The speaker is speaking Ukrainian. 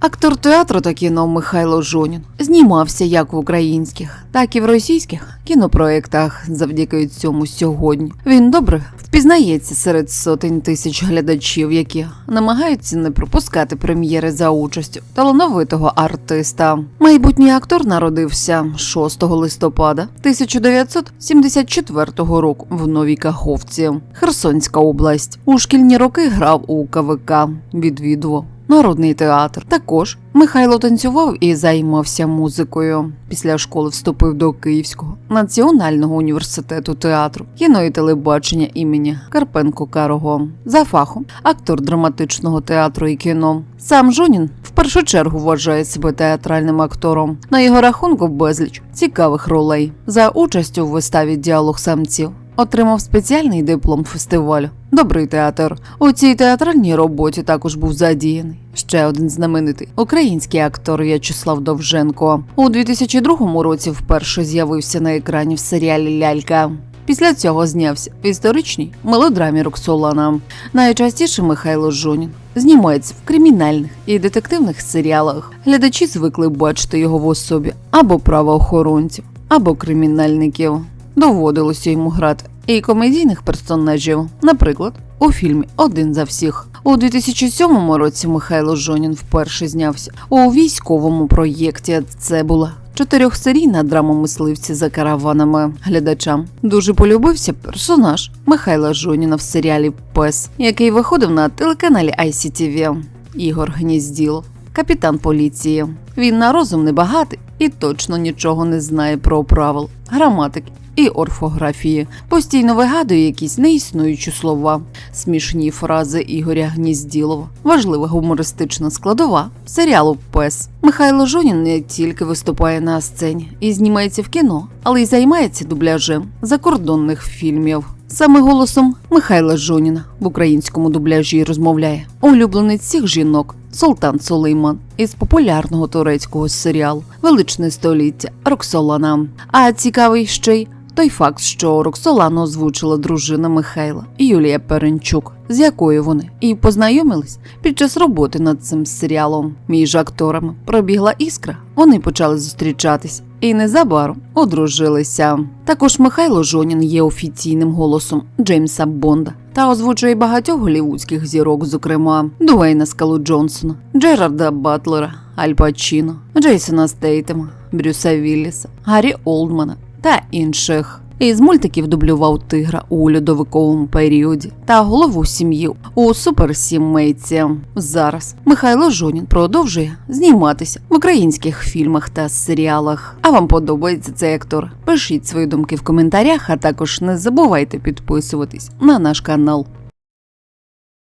Актор театру та кіно Михайло Жонін знімався як в українських, так і в російських кінопроєктах. Завдяки цьому сьогодні він добре впізнається серед сотень тисяч глядачів, які намагаються не пропускати прем'єри за участю талановитого артиста. Майбутній актор народився 6 листопада 1974 року в Новій Каховці, Херсонська область. У шкільні роки грав у КВК, відвідував народний театр. Також Михайло танцював і займався музикою. Після школи вступив до Київського національного університету театру, кіно і телебачення імені Карпенко Карого. За фахом актор драматичного театру і кіно. Сам Жонін в першу чергу вважає себе театральним актором. На його рахунку безліч цікавих ролей за участю в виставі Діалог самців. Отримав спеціальний диплом фестивалю. Добрий театр. У цій театральній роботі також був задіяний ще один знаменитий український актор В'ячеслав Довженко. У 2002 році вперше з'явився на екрані в серіалі Лялька. Після цього знявся в історичній мелодрамі Роксолана. Найчастіше Михайло Жонін знімається в кримінальних і детективних серіалах. Глядачі звикли бачити його в особі або правоохоронців, або кримінальників. Доводилося йому грати і комедійних персонажів, наприклад, у фільмі Один за всіх. У 2007 році Михайло Жонін вперше знявся у військовому проєкті. Це була чотирьохсерійна драма мисливці за караванами. Глядачам дуже полюбився персонаж Михайла Жоніна в серіалі Пес, який виходив на телеканалі ICTV. Ігор Гнізділов, капітан поліції. Він на розум небагатий і точно нічого не знає про правил, граматики і орфографії. Постійно вигадує якісь неіснуючі слова, смішні фрази Ігоря Гнізділова. Важлива гумористична складова серіалу Пес. Михайло Жонін не тільки виступає на сцені і знімається в кіно, але й займається дубляжем закордонних фільмів. Саме голосом Михайла Жоніна в українському дубляжі розмовляє улюбленець всіх жінок Султан Сулейман із популярного турецького серіалу Величне століття Роксолана. А цікавий ще й той факт, що Роксолану озвучила дружина Михайла Юлія Перенчук, з якою вони і познайомились під час роботи над цим серіалом. Між акторами пробігла іскра. Вони почали зустрічатись і незабаром одружилися. Також Михайло Жонін є офіційним голосом Джеймса Бонда та озвучує багатьох голівудських зірок, зокрема Дуейна Скалу Джонсона, Джерарда Батлера, Аль Пачіно, Джейсона Стейтема, Брюса Вілліса, Гаррі Олдмана та інших. Із мультиків дублював тигра у льодовиковому періоді та голову сім'ї у суперсімейці. Зараз Михайло Жонін продовжує зніматися в українських фільмах та серіалах. А вам подобається цей актор? Пишіть свої думки в коментарях, а також не забувайте підписуватись на наш канал.